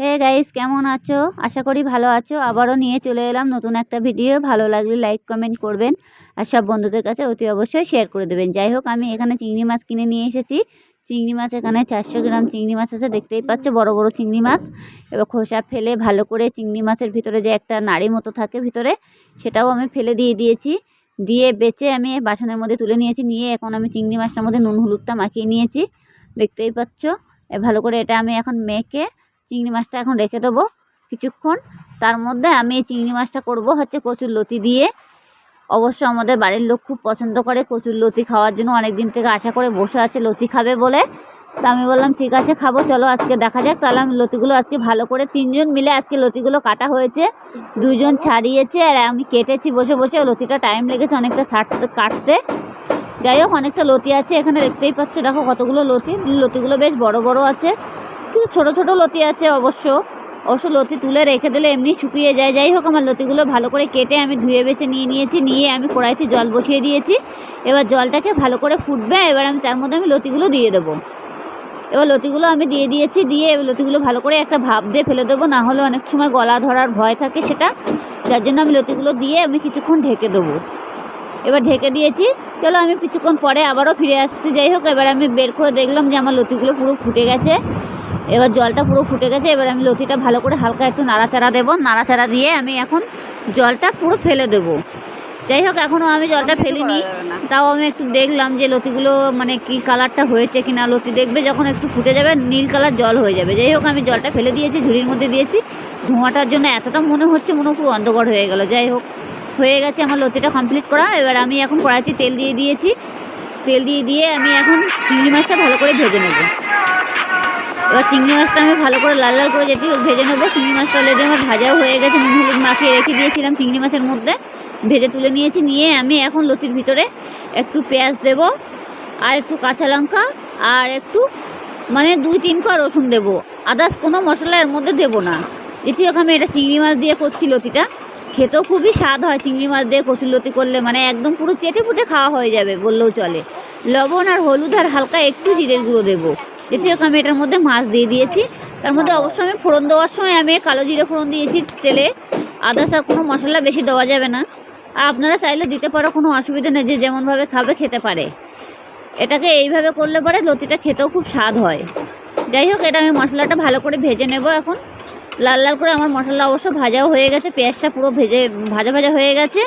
Hey guys, কেমন আছো? আশা করি ভালো আছো। আবারও নিয়ে চলে এলাম নতুন একটা ভিডিও। ভালো লাগলে লাইক, কমেন্ট করবেন। আর সব বন্ধুদের কাছে অতি অবশ্যই শেয়ার করে দেবেন। যাই হোক, আমি এখানে চিংড়ি মাছ কিনে নিয়ে এসেছি। চিংড়ি মাছ এখানে চারশো গ্রাম চিংড়ি মাছ আছে, দেখতেই পাচ্ছ। বড় বড় চিংড়ি মাছ। এবার খোসা ফেলে ভালো করে চিংড়ি মাছের ভিতরে যে একটা নাড়ি মতো থাকে ভিতরে, সেটাও আমি ফেলে দিয়ে দিয়েছি। দিয়ে বেচে আমি বাসনের মধ্যে তুলে নিয়েছি। নিয়ে এখন আমি চিংড়ি মাছটার মধ্যে নুন, হলুদটা মাখিয়ে নিয়েছি। দেখতেই পাচ্ছ। ভালো করে এটা আমি এখন মেখে চিংড়ি মাছটা এখন রেখে দেবো কিছুক্ষণ। তার মধ্যে আমি এই চিংড়ি মাছটা করব হচ্ছে কচুর লতি দিয়ে। অবশ্য আমাদের বাড়ির লোক খুব পছন্দ করে কচুর লতি খাওয়ার জন্য। অনেক দিন থেকে আশা করে বসে আছে লতি খাবে বলে। তা আমি বললাম, ঠিক আছে, খাব, চলো আজকে দেখা যাক। তাহলে আমি লতিগুলো আজকে ভালো করে তিনজন মিলে আজকে লতিগুলো কাটা হয়েছে। দুজন ছাড়িয়েছে আর আমি কেটেছি বসে বসে। লতিটা টাইম লেগেছে অনেকটা ছাড়তে, কাটতে। যাই হোক, অনেকটা লতি আছে। এখানে দেখতেই পাচ্ছ, দেখো কতগুলো লতি। লতিগুলো বেশ বড় বড় আছে। কিন্তু ছোটো ছোটো লতি আছে অবশ্য। অবশ্য লতি তুলে রেখে দিলে এমনি শুকিয়ে যায়। যাই হোক, আমার লতিগুলো ভালো করে কেটে আমি ধুয়ে বেছে নিয়ে নিয়েছি, নিয়ে আমি কড়াইতে জল বসিয়ে দিয়েছি। এবার জলটাকে ভালো করে ফুটবে, এবার আমি তার মধ্যে আমি লতিগুলো দিয়ে দেবো। এবার লতিগুলো আমি দিয়ে দিয়েছি, দিয়ে লতিগুলো ভালো করে একটা ভাপ দিয়ে ফেলে দেবো, না হলে অনেক সময় গলা ধরার ভয় থাকে সেটা। যার জন্য আমি লতিগুলো দিয়ে আমি কিছুক্ষণ ঢেকে দেবো। এবার ঢেকে দিয়েছি। চলো আমি কিছুক্ষণ পরে আবারও ফিরে আসছি। যাই হোক এবার আমি বের করে দেখলাম যে আমার লতিগুলো পুরো ফুটে গেছে। এবার জলটা পুরো ফুটে গেছে। এবার আমি লতিটা ভালো করে হালকা একটু নাড়াচাড়া দেবো। নাড়াচাড়া দিয়ে আমি এখন জলটা পুরো ফেলে দেবো। যাই হোক এখনও আমি জলটা ফেলিনি। তাও আমি একটু দেখলাম যে লতিগুলো মানে কি কালারটা হয়েছে কি না লতি দেখবে যখন একটু ফুটে যাবে নীল কালার জল হয়ে যাবে। যাই হোক আমি জলটা ফেলে দিয়েছি ঝুড়ির মধ্যে দিয়েছি। ধোঁয়াটার জন্য এতটা মনে হচ্ছে মনে খুব অন্ধকার হয়ে গেল। যাই হোক। হয়ে গেছে আমার লতিটা কমপ্লিট করা। এবার আমি এখন কড়াইতে তেল দিয়ে দিয়েছি। তেল দিয়ে দিয়ে আমি এখন চিংড়ি মাছটা ভালো করে ভেজে নেব। এবার চিংড়ি মাছটা আমি ভালো করে লাল লাল করে যেটি ভেজে নেব। চিংড়ি মাছটা অলরেডি আমার ভাজাও হয়ে গেছে। নুন, হলুদ মাখিয়ে রেখে দিয়েছিলাম চিংড়ি মাছের মধ্যে। ভেজে তুলে নিয়েছি। নিয়ে আমি এখন লতির ভিতরে একটু পেঁয়াজ দেব, আর একটু কাঁচা লঙ্কা, আর একটু মানে দুই তিন কোয়া রসুন দেবো। আদার্স কোনো মশলা এর মধ্যে দেবো না। যেটি আমি এটা চিংড়ি মাছ দিয়ে করছি লতিটা। খেতেও খুবই স্বাদ হয়, চিংড়ি মাছ দিয়ে কচুরলতি করলে মানে একদম পুরো চেটে ফুটে খাওয়া হয়ে যাবে বললেও চলে। লবণ আর হলুদ আর হালকা একটু জিরের গুঁড়ো দেবো। যেটি হোক আমি এটার মধ্যে মাছ দিয়ে দিয়েছি। তার মধ্যে অবশ্যই আমি ফোড়ন দেওয়ার সময় আমি কালো জিরে ফোড়ন দিয়েছি তেলে। আদার্স আর কোনো মশলা বেশি দেওয়া যাবে না। আর আপনারা চাইলে দিতে পারো, কোনো অসুবিধা নেই, যে যেমনভাবে খাবে খেতে পারে। এটাকে এইভাবে করলে পরে লতিটা খেতেও খুব স্বাদ হয়। যাই হোক, এটা আমি মশলাটা ভালো করে ভেজে নেব এখন। লাল লাল করে আমার মশলা অবশ্য ভাজাও হয়ে গেছে, পেঁয়াজটা পুরো ভেজে, ভাজা ভাজা হয়ে গেছে।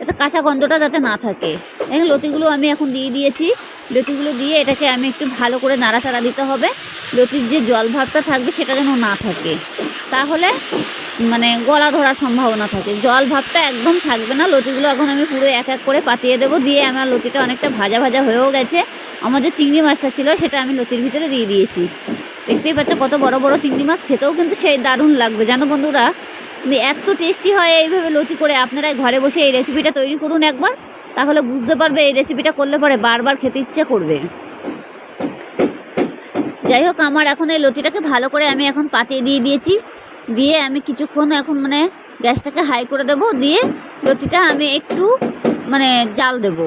এতে কাঁচা গন্ধটা যাতে না থাকে। এখানে লতিগুলো আমি এখন দিয়ে দিয়েছি। লতিগুলো দিয়ে এটাকে আমি একটু ভালো করে নাড়াচাড়া দিতে হবে। লতির যে জল ভাবটা থাকবে সেটা যেন না থাকে। তাহলে মানে গলা ধরার সম্ভাবনা থাকে। জল ভাবটা একদম থাকবে না। লতিগুলো এখন আমি পুরো এক এক করে পাতিয়ে দেবো। দিয়ে আমার লতিটা অনেকটা ভাজা ভাজা হয়েও গেছে। আমার যে চিংড়ি মাছটা ছিল, সেটা আমি লতির ভিতরে দিয়ে দিয়েছি। দেখতেই পাচ্ছ কত বড় বড় চিংড়ি মাছ, খেতেও কিন্তু সেই দারুণ লাগবে। জানো বন্ধুরা এত টেস্টি হয় এইভাবে লতি করে আপনারা ঘরে বসে এই রেসিপিটা তৈরি করুন একবার, তাহলে বুঝতে পারবে এই রেসিপিটা করলে পরে বারবার খেতে ইচ্ছে করবে। যাই হোক, আমার এখন এই লতিটাকে ভালো করে আমি এখন পাতিয়ে দিয়ে দিয়েছি। দিয়ে আমি কিছুক্ষণ এখন মানে গ্যাসটাকে হাই করে দেব, দিয়ে লতিটা আমি একটু মানে জাল দেব,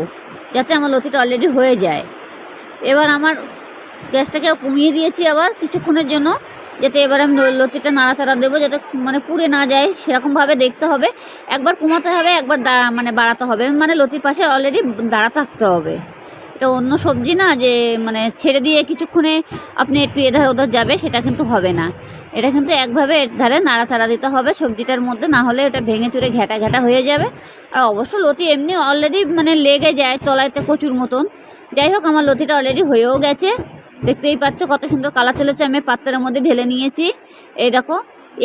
যাতে আমার লতিটা অলরেডি হয়ে যায়। এবার আমার গ্যাসটাকে কমিয়ে দিয়েছি আবার কিছুক্ষণের জন্য, যাতে এবার আমি লতিটা নাড়াচাড়া দেবো, যাতে মানে পুড়ে না যায়, সেরকমভাবে দেখতে হবে। একবার কমাতে হবে, একবার মানে বাড়াতে হবে। মানে লতির পাশে অলরেডি দাঁড়া থাকতে হবে। এটা অন্য সবজি না যে মানে ছেড়ে দিয়ে কিছুক্ষণে আপনি একটু এধার ওধার যাবে, সেটা কিন্তু হবে না। এটা কিন্তু একভাবে ধারে নাড়াচাড়া দিতে হবে সবজিটার মধ্যে, না হলে এটা ভেঙে চুরে ঘ্যাটা ঘ্যাটা হয়ে যাবে। আর অবশ্য লতি এমনি অলরেডি মানে লেগে যায় তলাইতে কচুর মতন। যাই হোক, আমার লতিটা অলরেডি হয়েও গেছে। দেখতেই পাচ্ছ কত সুন্দর কালার চলেছে, আমি পাত্রের মধ্যে ঢেলে নিয়েছি। এই দেখো,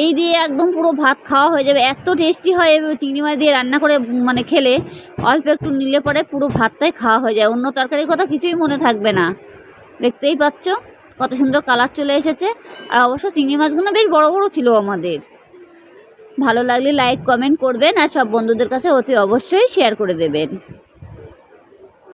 এই দিয়ে একদম পুরো ভাত খাওয়া হয়ে যাবে। এত টেস্টি হয় চিংড়ি মাছ দিয়ে রান্না করে মানে খেলে, অল্প একটু নিলে পরে পুরো ভাতটাই খাওয়া হয়ে যায়। অন্য তরকারির কথা কিছুই মনে থাকবে না। দেখতেই পাচ্ছ কত সুন্দর কালার চলে এসেছে। আর অবশ্য চিংড়ি মাছগুলো বেশ বড় বড় ছিল আমাদের। ভালো লাগলে লাইক কমেন্ট করবেন। আর সব বন্ধুদের কাছে অতি অবশ্যই শেয়ার করে দেবেন।